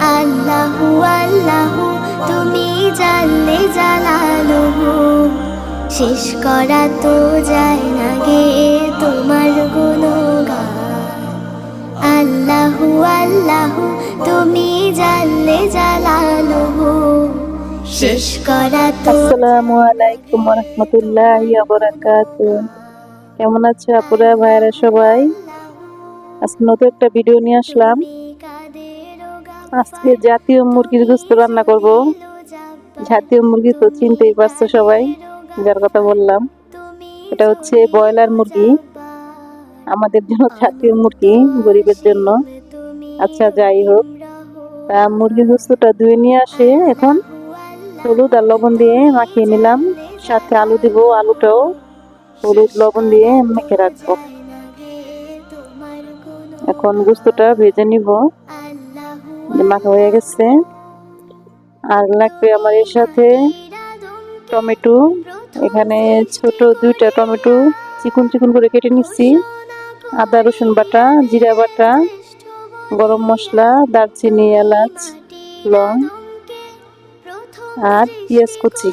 আল্লাহু আল্লাহু, তুমি জানলে শেষ করা তো যায় না গে তোমার গুণগান। আল্লাহু আল্লাহু, তুমি জানলে জালালুহু শেষ করা তো আসসালামু আলাইকুম রহমতুল্লাহ বরাকাত কেমন আছে আপুরা ভাইরা সবাই? আজকে নতুন একটা ভিডিও নিয়ে আসলাম। আজকে জাতীয় মুরগির গোস্ত রান্না করব। জাতীয় মুরগি তো চিনতেই পারছ সবাই, যার কথা বললাম। এটা হচ্ছে ব্রয়লার মুরগি, আমাদের জন্য জাতীয় মুরগি গরিবের জন্য। আচ্ছা যাই হোক, তা মুরগির গোস্তটা ধুয়ে নিয়ে আসে এখন। হলুদ আর লবণ দিয়ে মাখিয়ে নিলাম, সাথে আলু দিব, আলুটাও হলুদ, লবণ দিয়ে মেখে রাখব। এখন গুস্তটা ভেজে নিব। মাখা হয়ে গেছে। আর লাগবে আমার এর সাথে টমেটো। এখানে ছোট দুইটা টমেটো চিকুন চিকুন করে কেটে নিচ্ছি। আদা, রসুন বাটা, জিরা বাটা, গরম মশলা, দারচিনি, এলাচ, লং আর পেঁয়াজ কুচি।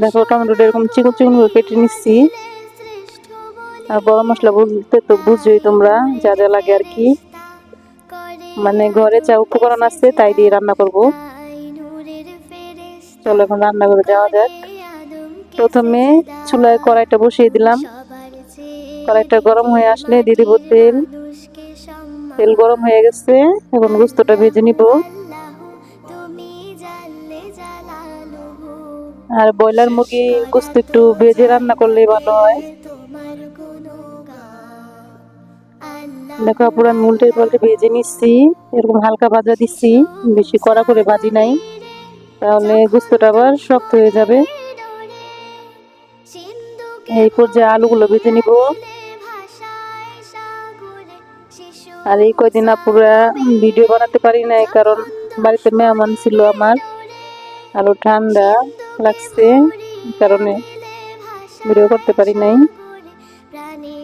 দেখো টমেটোটা এরকম চিকন চিকন করে কেটে নিচ্ছি। আর গরম মশলা বলতে তো বুঝছোই তোমরা, যা যা লাগে আর কি। মানে ঘরে যা উপকরণ আছে তাই দিয়ে রান্না করব। চলো এখন রান্না করে যাওয়া যাক। প্রথমে চুলায় কড়াইটা বসিয়ে দিলাম। কড়াইটা গরম হয়ে আসলে দিয়ে দিব তেল। তেল গরম হয়ে গেছে, এখন গুস্তটা ভেজে নিব। আর ব্রয়লার মুরগি গোস্ত একটু ভেজে রান্না করলে ভালো হয়। দেখো পুরো আমি উল্টে ভেজে নিচ্ছি। এরকম হালকা ভাজা দিচ্ছি। বেশি কড়া করে ভাজি নাই। তাহলে গোস্তটা আবার শক্ত হয়ে যাবে। এই পর্যায়ে আলুগুলো ভেজে নিব। আর এই কয়দিন পুরা ভিডিও বানাতে পারি নাই, কারণ বাড়িতে মেহমান ছিল আমার। আরও ঠান্ডা লাগছে কারণে ভিডিও করতে পারি নাই।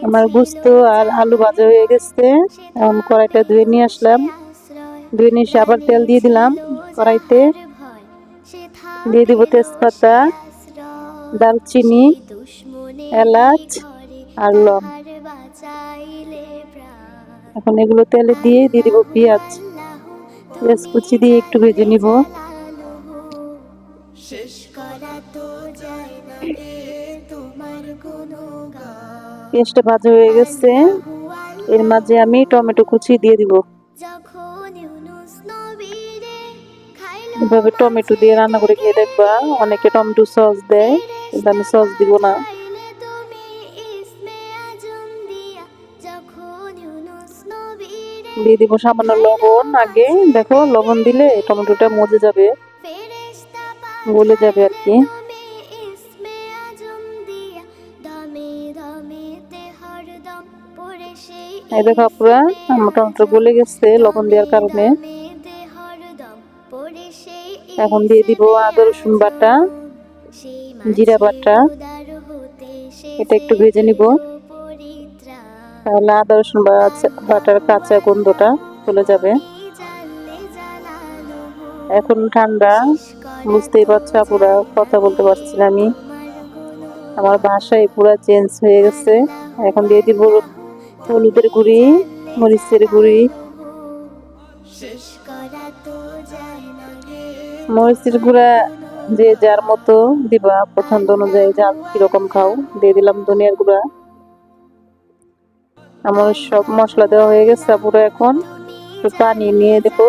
আমার গুস্ত আর আলু ভাজা হয়ে গেছে। এখন কড়াইটা ধুয়ে নিয়ে আসলাম। ধুয়ে নিয়ে আবার তেল দিয়ে দিলাম কড়াইতে। দিয়ে দিব তেজপাতা দালচিনি এলাচ আর লং এখন এগুলো তেলে দিয়ে দিয়ে দিব পেঁয়াজ। পেঁয়াজ কুচি দিয়ে একটু ভেজে নিব। পেঁয়াজটা ভাজা হয়ে গেছে। এর মাঝে আমি টমেটো কুচি দিয়ে দিব। এভাবে টমেটো দিয়ে রান্না করে খেয়ে দেখবা, অনেকে টমেটো সস দেয়, কিন্তু আমি সস দিব না। দিয়ে দিব সামান্য লবণ। আগে দেখো, লবণ দিলে টমেটোটা মজে যাবে, গলে যাবে আর কি। এই দেখো আপুরা টমেটো গলে গেছে, লবণ দেওয়ার কারণে। এখন দিয়ে দিব আদা, রসুন বাটা, জিরা বাটা। এটা একটু ভেজে নিব। তাহলে আদা, রসুন বাটার কাঁচা গন্ধটা চলে যাবে। এখন ঠান্ডা, বুঝতেই পারছ আপুরা, কথা বলতে পারছি না আমি। আমার ভাষায় পুরা চেঞ্জ হয়ে গেছে। এখন দিয়ে দিব হলুদের গুঁড়ি মরিচের গুঁড়ি। মরিচের গুঁড়া যে যার মতো দিবা পছন্দ অনুযায়ী যা কীরকম খাও দিয়ে দিলাম ধনিয়ার গুঁড়া। আমার সব মশলা দেওয়া হয়ে গেছে পুরো এখন। পানি নিয়ে দেবো।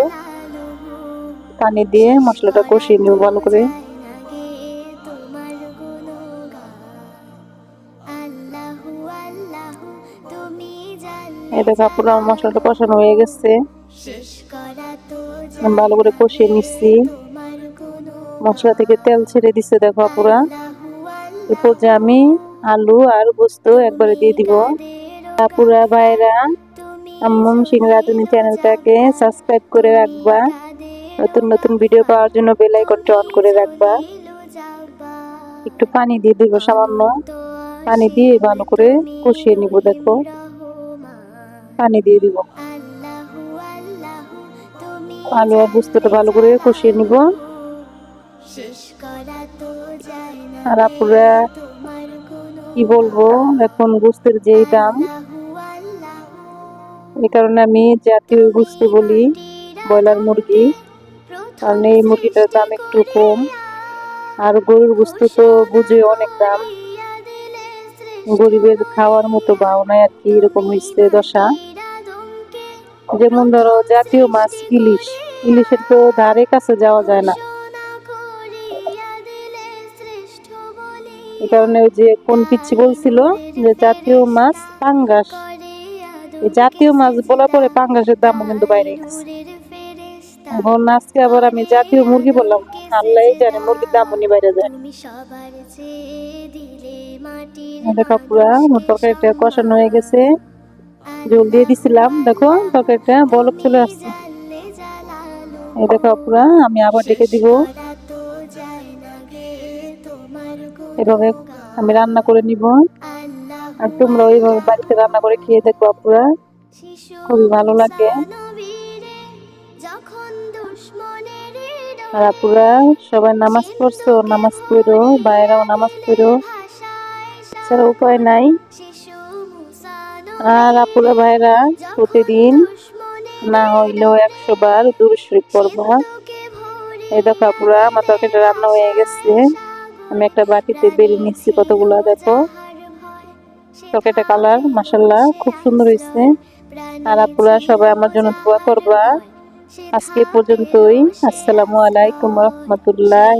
পানি দিয়ে মশলাটা কষিয়ে নেব ভালো করে। এটা কাপড় আমার মশলাটা কষানো হয়ে গেছে। ভালো করে কষিয়ে নিচ্ছি। মশলা থেকে তেল ছেড়ে দিচ্ছে দেখো পুরা এরপর যে আমি আলু আর গোস্ত একবারে দিয়ে দিব। পুরা ভাইরা আম্মম সিং রাধুনি চ্যানেলটাকে সাবস্ক্রাইব করে রাখবা। নতুন নতুন ভিডিও পাওয়ার জন্য বেল আইকনটা অন করে রাখবা। একটু পানি দিয়ে দিব সামান্য। পানি দিয়ে ভালো করে কষিয়ে নিব দেখো। পানি দিয়ে দিব। আলু আর ভালো করে কষিয়ে নিব। আর আপুরা কি বলব, এখন গুস্তের যেই দাম, এই কারণে আমি জাতীয় গুস্ত বলি, ব্রয়লার মুরগি। কারণ এই মুরগিটার দাম একটু কম। আর গরুর গুস্ত তো বুঝে অনেক দাম। গরিবের খাওয়ার মতো ভাওনায় আর কি এরকম হয়েছে দশা। যেমন ধরো জাতীয় মাছ, ইলিশ। ইলিশের তো ধারে কাছে যাওয়া যায় না। এই কারণে ওই যে কোন পিচ্ছি বলছিল যে জাতীয় মাছ পাঙ্গাস। জাতীয় মাছ বলার পরে পাঙ্গাসের দামও কিন্তু বাইরে গেছে। এখন আজকে আবার আমি জাতীয় মুরগি বললাম। আল্লাহ জানে মুরগির দাম উনি বাইরে যায়। দেখো পুরা তরকারিটা কষানো হয়ে গেছে। জল দিয়ে দিছিলাম, দেখো তরকারিটা বলক চলে আসছে। এই দেখো পুরা আমি আবার ডেকে দিব। এভাবে আমি রান্না করে নিব। আর তোমরা ওইভাবে বাড়িতে রান্না করে খেয়ে দেখো পুরা শিশু খুবই ভালো লাগে। আর আপুরা, সবাই নামাজ পড়ছো, নামাজ পড়ো, বাইরেও নামাজ পড়ো। ছাড়া উপায় নাই। আর আপুরা ভাইরা, প্রতিদিন না হইলেও একশো বার দূর শরীফ পড়বা এই দেখো আপুরা, আমার তরকারিটা রান্না হয়ে গেছে। আমি একটা বাটিতে বেরিয়ে নিচ্ছি কতগুলো, দেখো। তরকারিটা কালার মাসাল্লাহ খুব সুন্দর হয়েছে। আর আপুরা, সবাই আমার জন্য দোয়া করবা। আজকে পর্যন্তই। আসসালামু আলাইকুম রহমতুল্লাহ